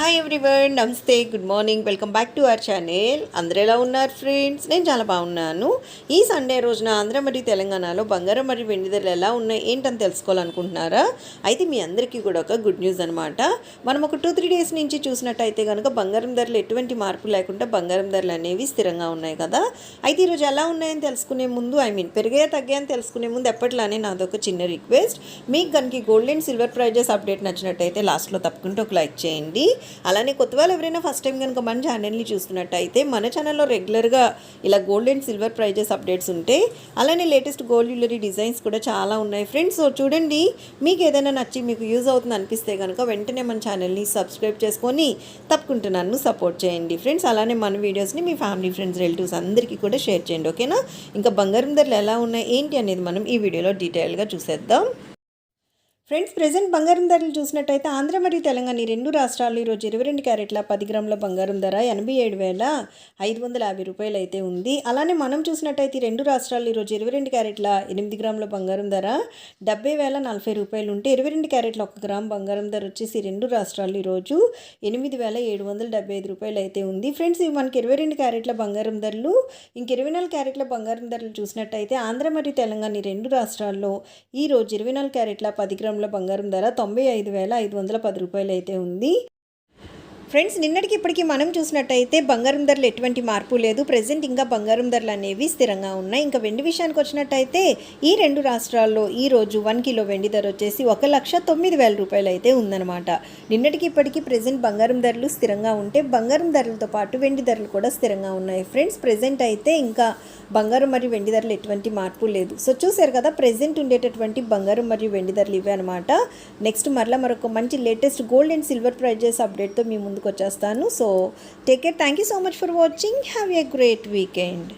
Hi everyone నమస్తే good morning welcome back to our channel అందరూ ఎలా ఉన్నారు ఫ్రెండ్స్ నేను చాలా బాగున్నాను ఈ సండే రోజున ఆంధ్ర మరియు తెలంగాణలో బంగారం మరియు వెండి ధరలు ఎలా ఉన్నాయి ఏంటని తెలుసుకోవాలనుకుంటున్నారా? అయితే మీ అందరికీ కూడా ఒక గుడ్ న్యూస్ అనమాట మనం ఒక టూ త్రీ డేస్ నుంచి చూసినట్టయితే కనుక బంగారం ధరలు ఎటువంటి మార్పు లేకుండా బంగారం ధరలు అనేవి స్థిరంగా ఉన్నాయి కదా. అయితే ఈరోజు ఎలా ఉన్నాయని తెలుసుకునే ముందు ఐ మీన్ పెరిగే తగ్గాయని తెలుసుకునే ముందు ఎప్పట్లానే నాదొక చిన్న రిక్వెస్ట్ మీకు కనుక gold and silver prizes update నచ్చినట్టయితే లాస్ట్లో తప్పకుండా ఒక లైక్ చేయండి. అలానే కొత్త వాళ్ళు ఎవరైనా ఫస్ట్ టైం కనుక మన ఛానల్ని చూస్తున్నట్టయితే మన ఛానల్లో రెగ్యులర్గా ఇలా gold and silver prizes updates ఉంటాయి అలానే లేటెస్ట్ గోల్డ్ జ్యువెలరీ డిజైన్స్ కూడా చాలా ఉన్నాయి. ఫ్రెండ్స్ సో చూడండి మీకు ఏదైనా నచ్చి మీకు యూజ్ అవుతుంది అనిపిస్తే కనుక వెంటనే మన ఛానల్ని సబ్స్క్రైబ్ చేసుకొని తప్పకుండా నన్ను సపోర్ట్ చేయండి. ఫ్రెండ్స్ అలానే మన వీడియోస్ని మీ ఫ్యామిలీ ఫ్రెండ్స్ రిలేటివ్స్ అందరికీ కూడా షేర్ చేయండి ఓకేనా ఇంకా బంగారం ధరలు ఎలా ఉన్నాయి ఏంటి అనేది మనం ఈ వీడియోలో డీటెయిల్గా చూసేద్దాం. ఫ్రెండ్స్ ప్రజెంట్ బంగారం ధరలు చూసినట్టయితే ఆంధ్ర మరియు తెలంగాణ ఈ రెండు రాష్ట్రాల్లో ఈరోజు ఇరవై రెండు క్యారెట్ల పది గ్రాముల బంగారం ధర ఎనభై ఏడు వేల ఐదు వందల యాభై రూపాయలు అయితే ఉంది. అలానే మనం చూసినట్టయితే ఈ రెండు రాష్ట్రాల్లో ఈరోజు ఇరవై రెండు క్యారెట్ల ఎనిమిది గ్రాముల బంగారం ధర డెబ్బై వేల నలభై రూపాయలు ఉంటే ఇరవై రెండు క్యారెట్ల ఒక గ్రామ్ బంగారం ధర వచ్చేసి రెండు రాష్ట్రాల్లో ఈరోజు ఎనిమిది వేల ఏడు వందల డెబ్బై ఐదు రూపాయలు అయితే ఉంది. ఫ్రెండ్స్ ఇవి మనకి ఇరవై రెండు క్యారెట్ల బంగారం ధరలు. ఇంక ఇరవై నాలుగు క్యారెట్ల బంగారం ధరలు చూసినట్టయితే ఆంధ్ర మరియు తెలంగాణ ఈ రెండు రాష్ట్రాల్లో ఈ రోజు ఇరవై నాలుగు క్యారెట్ల పది గ్రాముల బంగారం ధర తొంభై ఐదు వేల ఐదు వందల పది రూపాయలు అయితే ఉంది. ఫ్రెండ్స్ నిన్నటికి ఇప్పటికీ మనం చూసినట్టయితే బంగారం ధరలు ఎటువంటి మార్పు లేదు. ప్రజెంట్ ఇంకా బంగారం ధరలు అనేవి స్థిరంగా ఉన్నాయి. ఇంకా వెండి విషయానికి వచ్చినట్టయితే ఈ రెండు రాష్ట్రాల్లో ఈ రోజు వన్ కిలో వెండి ధర వచ్చేసి ఒక లక్ష తొమ్మిది వేల రూపాయలు అయితే ఉందన్నమాట. నిన్నటికి ఇప్పటికీ ప్రజెంట్ బంగారం ధరలు స్థిరంగా ఉంటే బంగారం ధరలతో పాటు వెండి ధరలు కూడా స్థిరంగా ఉన్నాయి. ఫ్రెండ్స్ ప్రజెంట్ అయితే ఇంకా బంగారం మరియు వెండి ధరలు ఎటువంటి మార్పు లేదు. సో చూసారు కదా ప్రజెంట్ ఉండేటటువంటి బంగారం మరియు వెండి ధరలు ఇవే అనమాట నెక్స్ట్ మరలా మరొక మంచి latest gold and silver prizes అప్డేట్తో మీ ముందుకు వచ్చేస్తాను so take care thank you so much for watching have a great weekend